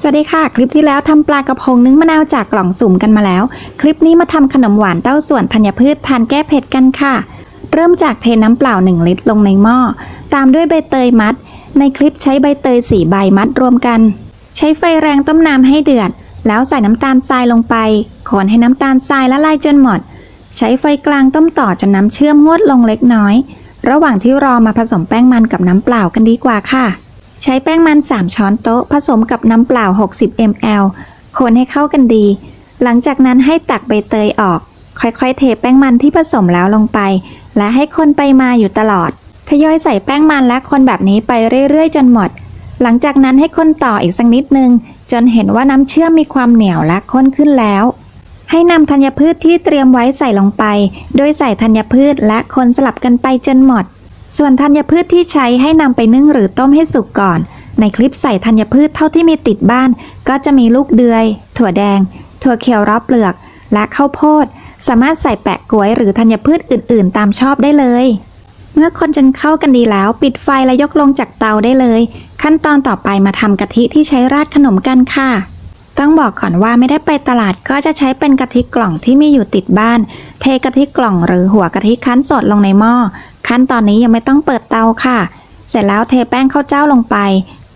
สวัสดีค่ะ คลิปที่แล้วทำปลากระพงนึ่งมะนาวจากกล่องสุ่มกันมาแล้ว คลิปนี้มาทำขนมหวานเต้าส่วนธัญพืชทานแก้เผ็ดกันค่ะ เริ่มจากเทน้ำเปล่า 1 ลิตรลงในหม้อ ตามด้วยใบเตยมัด ในคลิปใช้ใบเตยสีใบมัดรวมกัน ใช้ไฟแรงต้มน้ำให้เดือด แล้วใส่น้ำตาลทรายลงไปคนให้น้ำตาลทรายละลายจนหมด ใช้ไฟกลางต้มต่อจนน้ำเชื่อมงวดลงเล็กน้อย ระหว่างที่รอมาผสมแป้งมันกับน้ำเปล่ากันดีกว่าค่ะ ใช้แป้งมัน 3 ช้อนโต๊ะ ผสมกับน้ำเปล่า 60 ml คนให้เข้ากันดี หลังจากนั้นให้ตักใบเตยออก ค่อยๆ เทแป้งมันที่ผสมแล้วลงไป และให้คนไปมาอยู่ตลอด ทยอยใส่แป้งมันและคนแบบนี้ไปเรื่อยๆ จนหมด หลังจากนั้นให้คนต่ออีกสักนิดนึง จนเห็นว่าน้ำเชื่อมมีความเหนียวและข้นขึ้นแล้ว ให้นำธัญพืชที่เตรียมไว้ใส่ลงไป โดยใส่ธัญพืชและคนสลับกันไปจนหมด ส่วนธัญพืชที่ใช้ให้นำไปนึ่งหรือต้มให้สุกก่อน ในคลิปใส่ธัญพืชเท่าที่มีติดบ้าน ก็จะมีลูกเดือย ถั่วแดง ถั่วเขียวรอบเปลือก และข้าวโพด สามารถใส่แปะกล้วยหรือธัญพืชอื่น ๆ ตามชอบได้เลย เมื่อคนจนเข้ากันดีแล้วปิดไฟและยกลงจากเตาได้เลย ขั้นตอนต่อไปมาทำกะทิที่ใช้ราดขนมกันค่ะ ต้องบอกก่อนว่าไม่ได้ไปตลาดก็จะใช้เป็นกะทิกล่องที่มีอยู่ติดบ้าน เทกะทิกล่องหรือหัวกะทิคั้นสดลงในหม้อ ขั้นตอนนี้ยังไม่ต้องเปิดเตาค่ะ เสร็จแล้วเทแป้งข้าวเจ้าลงไป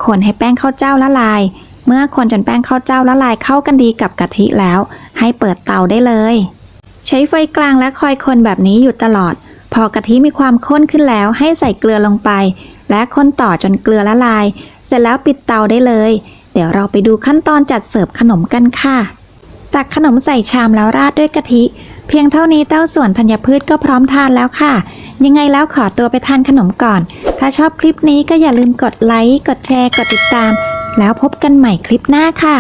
คนให้แป้งข้าวเจ้าละลาย เมื่อคนจนแป้งข้าวเจ้าละลายเข้ากันดีกับกะทิแล้ว ให้เปิดเตาได้เลย ใช้ไฟกลางและคอยคนแบบนี้อยู่ตลอด พอกะทิมีความข้นขึ้นแล้วให้ใส่เกลือลงไป และคนต่อจนเกลือละลาย เสร็จแล้วปิดเตาได้เลย เดี๋ยวเราไปดูขั้นตอนจัดเสิร์ฟขนมกันค่ะ ตักขนมใส่ชามแล้วราดด้วยกะทิ เพียงเท่านี้เต้าส่วนธัญพืชก็พร้อมทานแล้วค่ะ ยังไงแล้วขอตัวไปทานขนมก่อน ถ้าชอบคลิปนี้ก็อย่าลืมกดไลค์ กดแชร์ กดติดตาม แล้วพบกันใหม่คลิปหน้าค่ะ